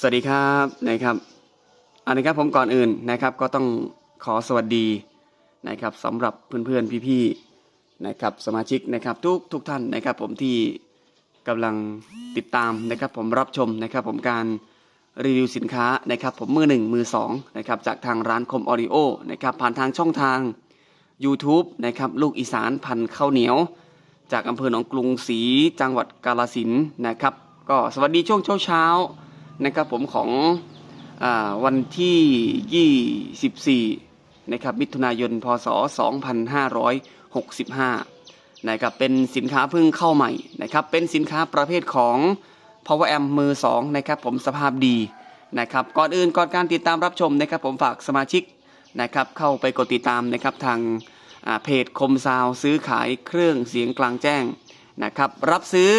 สวัสดีครับนะครับอันนี้ครับผมก่อนอื่นนะครับ ก็ต้องขอสวัสดีนะครับสำหรับเพื่อนๆพี่ๆนะครับสมาชิกนะครับทุกทุกท่านนะครับ ผมที่กำลังติดตามนะครับ ผมรับชมนะครับ ผมการรีวิวสินค้านะครับ ผมมือหนึ่งมือสองนะครับจากทางร้านคมออดิโอนะครับผ่านทางช่องทาง YouTube นะครับลูกอีสานพันข้าวเหนียว จากอำเภอหนองกรุงศรีจังหวัดกาฬสินนะครับ ก็สวัสดีช่วงเช้าๆ นะครับผมของอวันที่ 24 นะครับมิถุนายน พศ 2565 นะครับเป็นสินค้าเพิ่งเข้าใหม่นะครับเป็นสินค้าประเภทของ Power Amp มือ 2 นะครับผมสภาพดีนะครับก่อนอื่นก่อนการติดตามรับชมนะครับผมฝากสมาชิกนะครับเข้าไปกดติดตามนะครับทางเพจคมซาวซื้อขายเครื่องเสียงกลางแจ้งนะครับรับซื้อ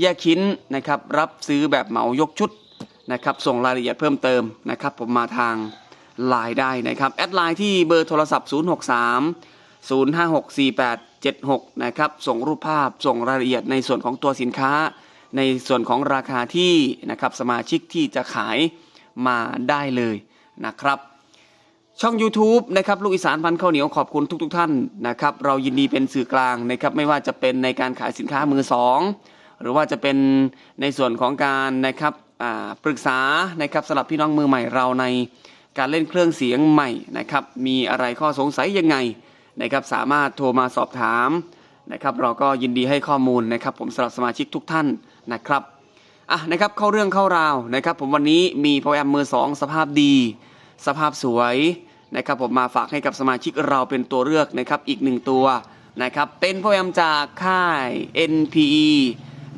แยกชิ้นนะครับ รับซื้อแบบเหมายกชุดนะครับ ส่งรายละเอียดเพิ่มเติมนะครับ ผมมาทางไลน์ได้นะครับ แอดไลน์ที่เบอร์โทรศัพท์ 063 0564876 นะครับ ส่งรูปภาพส่งรายละเอียดในส่วนของตัวสินค้า ในส่วนของราคาที่นะครับสมาชิกที่จะขายมาได้เลยนะครับ ช่อง YouTube นะครับลูกอีสานพันข้าวเหนียวขอบคุณทุก ๆทท่านนะครับ เรายินดีเป็นสื่อกลางนะครับไม่ว่าจะเป็นในการขายสินค้ามือสอง หรือว่าจะเป็นในส่วนของการนะครับปรึกษานะครับสำหรับพี่น้องมือใหม่เราในการเล่นเครื่องเสียงใหม่นะครับ มีอะไรข้อสงสัยยังไงนะครับ สามารถโทรมาสอบถามนะครับ เราก็ยินดีให้ข้อมูลนะครับ ผมสำหรับสมาชิกทุกท่านนะครับอะนะครับเข้าเรื่องเข้าราวนะครับ ผมวันนี้มีโปรแอมมือสองสภาพดี สภาพสวยนะครับ ผมมาฝากให้กับสมาชิกเราเป็นตัวเลือกนะครับอีกหนึ่งตัวนะครับ เป็นโปรแกรมจากค่าย NPE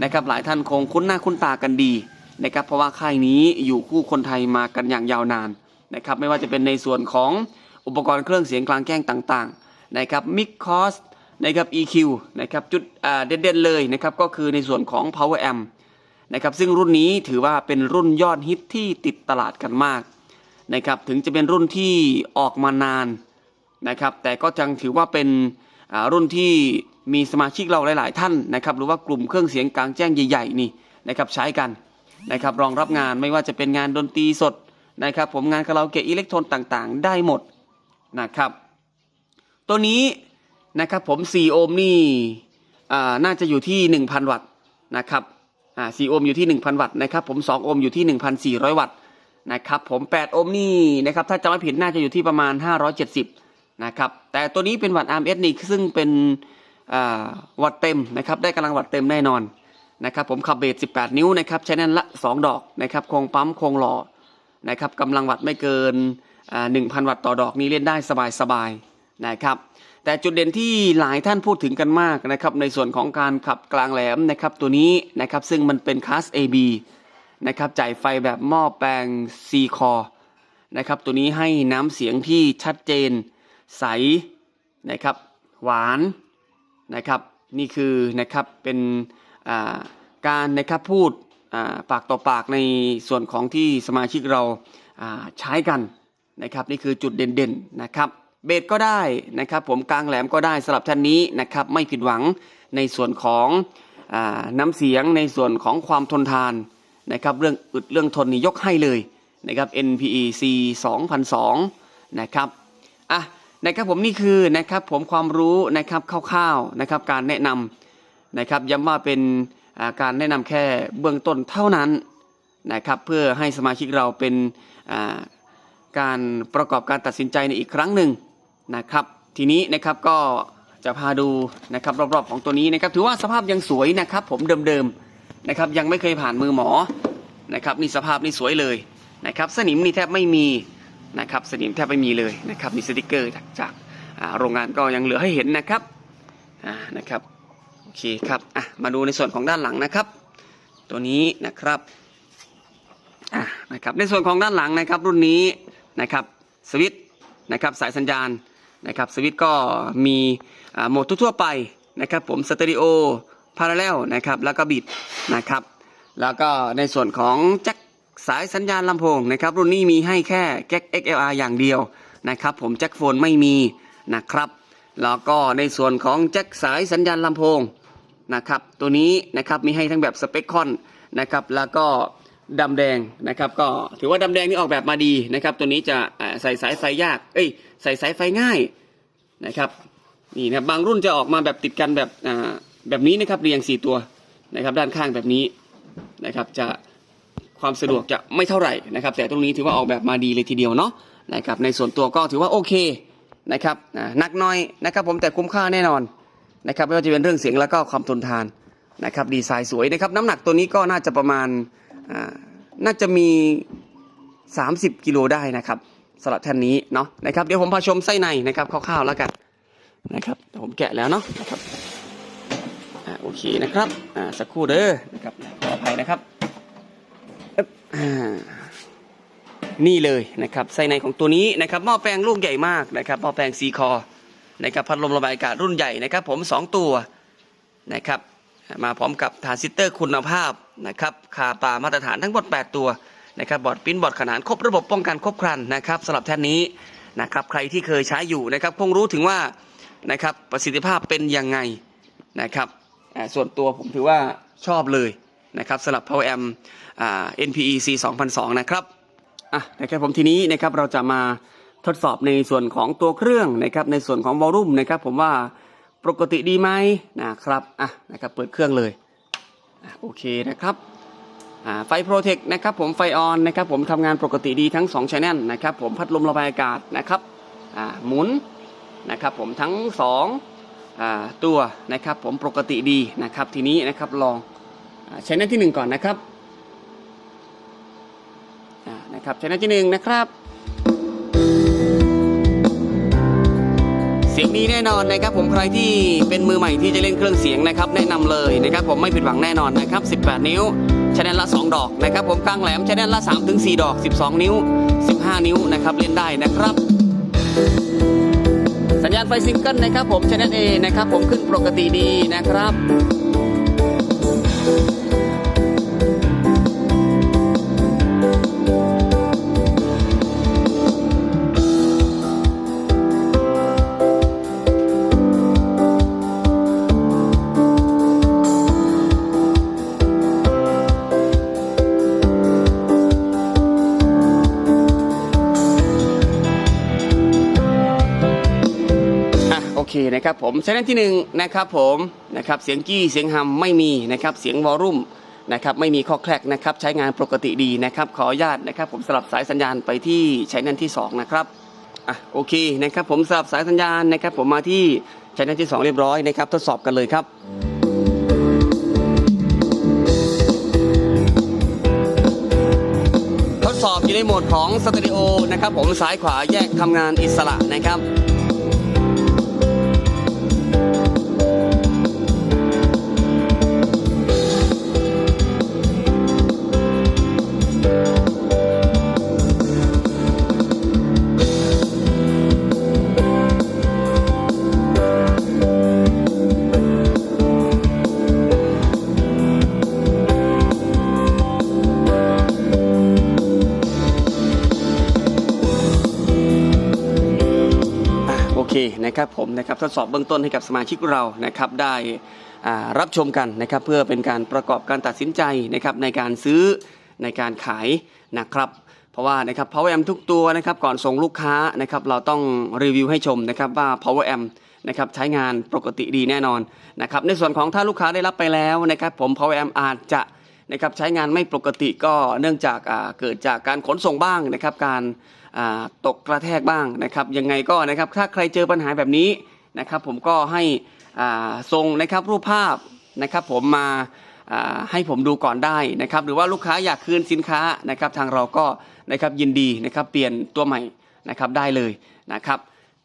นะครับหลายท่านคงคุ้นหน้าคุ้นตากันดีนะครับเพราะว่าค่ายนี้อยู่คู่คนไทยมากันอย่างยาวนานนะครับไม่ว่าจะเป็นในส่วนของอุปกรณ์เครื่องเสียงกลางแจ้งต่างๆนะครับมิกคอสนะครับ EQ นะครับจุดเด่นๆเลยนะครับก็คือในส่วนของ Power Amp นะครับซึ่งรุ่นนี้ถือว่าเป็นรุ่นยอดฮิตที่ติดตลาดกันมากนะครับถึงจะเป็นรุ่นที่ออกมานานนะครับแต่ก็จังถือว่าเป็นรุ่นที่ มีสมาชิกเราหลาย ๆ ท่านนะครับ หรือว่ากลุ่มเครื่องเสียงกลางแจ้งใหญ่ ๆ นี่นะครับใช้กันนะครับรองรับงานไม่ว่าจะเป็นงานดนตรีสดนะครับ ผมงานคาราโอเกะอิเล็กทรอนต่าง ๆ ได้หมดนะครับ ตัวนี้นะครับผม 4 โอห์มนี่น่าจะอยู่ที่ 1,000 วัตต์นะครับอ่โอห์มอยู่ที่ 1,000 วัตต์นะครับผม2โอห์มอยู่ที่ 1,400 วัตต์นะครับผม 8 โอห์มนี่นะครับถ้าจำไม่ผิดน่าจะอยู่ที่ประมาณ 570นะครับแต่ตัวนี้เป็นวัตต์ RMS นี่ซึ่งเป็น วัตต์เต็มนะครับได้กำลังวัตต์เต็มแน่นอนนะครับผมขับเบส18 นิ้วนะครับใช้แน่นละ 2 ดอกนะครับโครงปั๊มโครงหล่อนะครับกำลังวัตต์ไม่เกินอ่า1,000 วัตต์ต่อดอกนี้เล่นได้สบายๆนะครับแต่จุดเด่นที่หลายท่านพูดถึงกันมากนะครับในส่วนของการขับกลางแหลมนะครับตัวนี้นะครับซึ่งมันเป็นคลาส AB นะครับจ่ายไฟแบบหม้อแปลง C คอนะครับตัวนี้ให้น้ำเสียงที่ชัดเจน ใสนะครับหวาน นะครับนี่คือนะครับเป็นการนะครับพูดปากต่อปากในส่วนของที่สมาชิกเราใช้กันนะครับนี่คือจุดเด่นๆนะครับเบสก็ได้นะครับผมกลางแหลมก็ได้สำหรับท่านนี้นะครับไม่ผิดหวังในส่วนของอน้ำเสียงในส่วนของความทนทานนะครับเรื่องอึดเรื่องทนนี่ยกให้เลยนะครับ NPEC 2002นะครับอะ นะครับผมนี่คือนะครับผมความรู้นะครับคร่าวๆนะครับการแนะนำนะครับย้ำว่าเป็นการแนะนำแค่เบื้องต้นเท่านั้นนะครับเพื่อให้สมาชิกเราเป็นการประกอบการตัดสินใจในอีกครั้งหนึ่งนะครับทีนี้นะครับก็จะพาดูนะครับรอบๆของตัวนี้นะครับถือว่าสภาพยังสวยนะครับผมเดิมๆนะครับยังไม่เคยผ่านมือหมอนะครับนี่สภาพนี่สวยเลยนะครับสนิมนี่แทบไม่มี นะครับสนิมแทบไม่มีเลยนะครับนี่สติกเกอร์จากจากโรงงานก็ยังเหลือให้เห็นนะครับนะครับโอเคครับอะมาดูในส่วนของด้านหลังนะครับ ตัวนี้นะครับอะนะครับในส่วนของด้านหลังนะครับรุ่นนี้นะครับสวิต์นะครับสายสัญญาณนะครับสวิต์ก็มีโหมดทั่วไปนะครับผมสเตอริโอพาราเลลนะครับแล้วก็บิดนะครับแล้วก็ในส่วนของแจ็ค สายสัญญาณลำโพงนะครับรุ่นนี้มีให้แค่แจ็ค XLR อย่างเดียวนะครับผมแจ็คโฟนไม่มีนะครับ แล้วก็ในส่วนของแจ็คสายสัญญาณลำโพงนะครับตัวนี้นะครับมีให้ทั้งแบบสเปคคอนนะครับแล้วก็ดำแดงนะครับก็ถือว่าดำแดงนี่ออกแบบมาดีนะครับตัวนี้จะใส่สายไฟยากเอ้ยใส่สายไฟง่ายนะครับนี่นะบบางรุ่นจะออกมาแบบติดกันแบบแบบนี้นะครับเรียงสี่ตัวนะครับด้านข้างแบบนี้นะครับจะ ความสะดวกจะไม่เท่าไหร่นะครับ แต่ตรงนี้ถือว่าออกแบบมาดีเลยทีเดียวเนาะนะครับในส่วนตัวก็ถือว่าโอเคนะครับหนักหน้อยนะครับผมแต่คุ้มค่าแน่นอนนะครับไม่ว่าจะเป็นเรื่องเสียงแล้วก็ความทนทานนะครับดีไซน์สวยนะครับน้ำหนักตัวนี้ก็น่าจะประมาณน่าจะมี 30 กิโลได้นะครับสำหรับแท่นนี้เนาะนะครับเดี๋ยวผมพาชมไส้ในนะครับคร่าวๆแล้วกันนะครับผมแกะแล้วเนาะนะครับอโอเคนะครับอ่าสักครู่เด้อนะครับขออภัยนะครับ นี่เลยนะครับไส้ในของตัวนี้นะครับหม้อแปลงลูกใหญ่มากนะครับหม้อแปลงซีคอนะครับพัดลมระบายอากาศรุ่นใหญ่นะครับผมสองตัวนะครับมาพร้อมกับทานซิสเตอร์คุณภาพนะครับคาปามาตรฐานทั้งหมด 8 ตัวนะครับบอร์ดปิ้นบอร์ดขนานครบระบบป้องกันครบครันนะครับสำหรับแท่นนี้นะครับใครที่เคยใช้อยู่นะครับคงรู้ถึงว่านะครับประสิทธิภาพเป็นยังไงนะครับส่วนตัวผมถือว่าชอบเลย นะครับสำหรับ Power Amp อ่า NPE C 2002นะครับอะนะครับผมทีนี้นะครับเราจะมาทดสอบในส่วนของตัวเครื่องนะครับในส่วนของวอลลุ่มนะครับ ผมว่าปกติดีไหมนะครับอะนะครับเปิดเครื่องเลยโอเคนะครับไฟโปรเทคนะครับผมไฟออนนะครับผมทำงานปกติดีทั้ง2ชแนลนะครับผมพัดลมระบายอากาศนะครับหมุนนะครับผมทั้ง2อ่าตัวนะครับผมปกติดีนะครับทีนี้นะครับลอง ชแนลที่ 1 ก่อนนะครับนะครับชแนลที่ 1 นะครับ เสียงดีแน่นอนนะครับผมใครที่เป็นมือใหม่ที่จะเล่นเครื่องเสียงนะครับ แนะนำเลยนะครับผมไม่ผิดหวังแน่นอนนะครับ 18 นิ้วชแนลละ 2 ดอกนะครับผมกลางแหลมชแนลละ3ถึง4ดอก 12 นิ้ว 15 นิ้วนะครับเล่นได้นะครับสัญญาณไฟซิงเกิลนะครับผมชแนล A นะครับผมขึ้นปกติดีนะครับ อะ นะครับผมชแนลที่หนึ่งนะครับผมนะครับเสียงกี้เสียงฮัมไม่มีนะครับเสียงวอลลุ่มนะครับไม่มีข้อแคลกนะครับใช้งานปกติดีนะครับขออนุญาตนะครับผมสลับสายสัญญาณไปที่ชแนลที่สองนะครับอะโอเคนะครับผมสลับสายสัญญาณนะครับผมมาที่ชแนลที่สองเรียบร้อยนะครับทดสอบกันเลยครับทดสอบอยู่ในโหมดของสตอริโอนะครับผมซ้ายขวาแยกทำงานอิสระนะครับ นะครับผมนะครับทดสอบเบื้องต้นให้กับสมาชิกเรานะครับได้รับชมกันนะครับเพื่อเป็นการประกอบการตัดสินใจนะครับในการซื้อในการขายนะครับเพราะว่านะครับ Power Amp ทุกตัวนะครับก่อนส่งลูกค้านะครับเราต้องรีวิวให้ชมนะครับว่า Power Amp นะครับใช้งานปกติดีแน่นอนนะครับในส่วนของถ้าลูกค้าได้รับไปแล้วนะครับผม Power Amp อาจจะ นะครับใช้งานไม่ปกติก็เนื่องจากเกิดจากการขนส่งบ้างนะครับการตกกระแทกบ้างนะครับยังไงก็นะครับถ้าใครเจอปัญหาแบบนี้นะครับผมก็ให้ส่งนะครับรูปภาพนะครับผมมาให้ผมดูก่อนได้นะครับหรือว่าลูกค้าอยากคืนสินค้านะครับทางเราก็นะครับยินดีนะครับเปลี่ยนตัวใหม่นะครับได้เลยนะครับ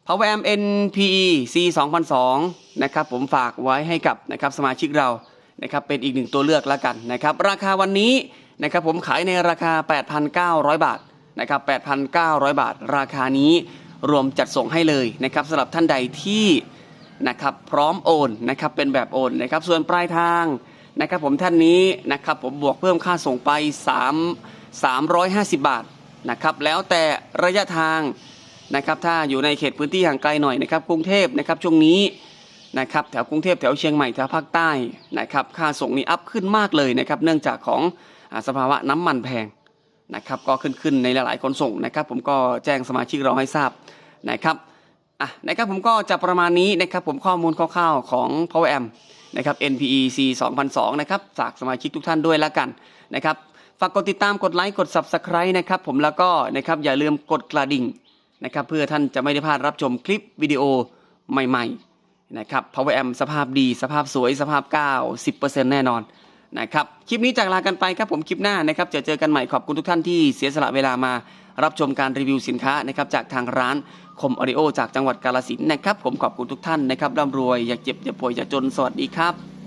Power M N P E C 2002นะครับผมฝากไว้ให้กับนะครับสมาชิกเรา นะครับเป็นอีกหนึ่งตัวเลือกแล้วกันนะครับราคาวันนี้นะครับผมขายในราคา 8,900 บาทนะครับ8,900 บาท ราคานี้รวมจัดส่งให้เลยนะครับสำหรับท่านใดที่นะครับพร้อมโอนนะครับเป็นแบบโอนนะครับส่วนปลายทางนะครับผมท่านนี้นะครับผมบวกเพิ่มค่าส่งไป 3 350 บาทนะครับแล้วแต่ระยะทางนะครับถ้าอยู่ในเขตพื้นที่ห่างไกลหน่อยนะครับกรุงเทพนะครับช่วงนี้ นะครับแถวกรุงเทพแถวเชียงใหม่แถวภาคใต้นะครับค่าส่งนี้อัพขึ้นมากเลยนะครับเนื่องจากของอสภาวะน้ำมันแพงนะครับก็ขึ้นขึ้นในหลายๆขนส่งนะครับ ผมก็แจ้งสมาชิกเราให้ทราบนะครับอะนะครับผมก็จะประมาณนี้นะครับผมข้อมูลคร่าวๆของ Power Amp นะครับ NPEC 2002นะครับฝากสมาชิกทุกท่านด้วยละกันนะครับฝากกดติดตามกดไลค์กด Subscribe นะครับผมแล้วก็นะครับอย่าลืมกดกระดิ่งนะครับเพื่อท่านจะไม่ได้พลาดรับชมคลิปวิดีโอใหม่ ๆ นะครับ Power Amp สภาพดี สภาพสวย สภาพ90%แน่นอนนะครับ คลิปนี้จากลากันไปครับผมคลิปหน้านะครับจะเจอกันใหม่ขอบคุณทุกท่านที่เสียสละเวลามารับชมการรีวิวสินค้านะครับจากทางร้านคมออริโอจากจังหวัดกาลสินนะครับผมขอบคุณทุกท่านนะครับร่ำรวยอย่าเจ็บอย่าป่วยอย่าจนสวัสดีครับ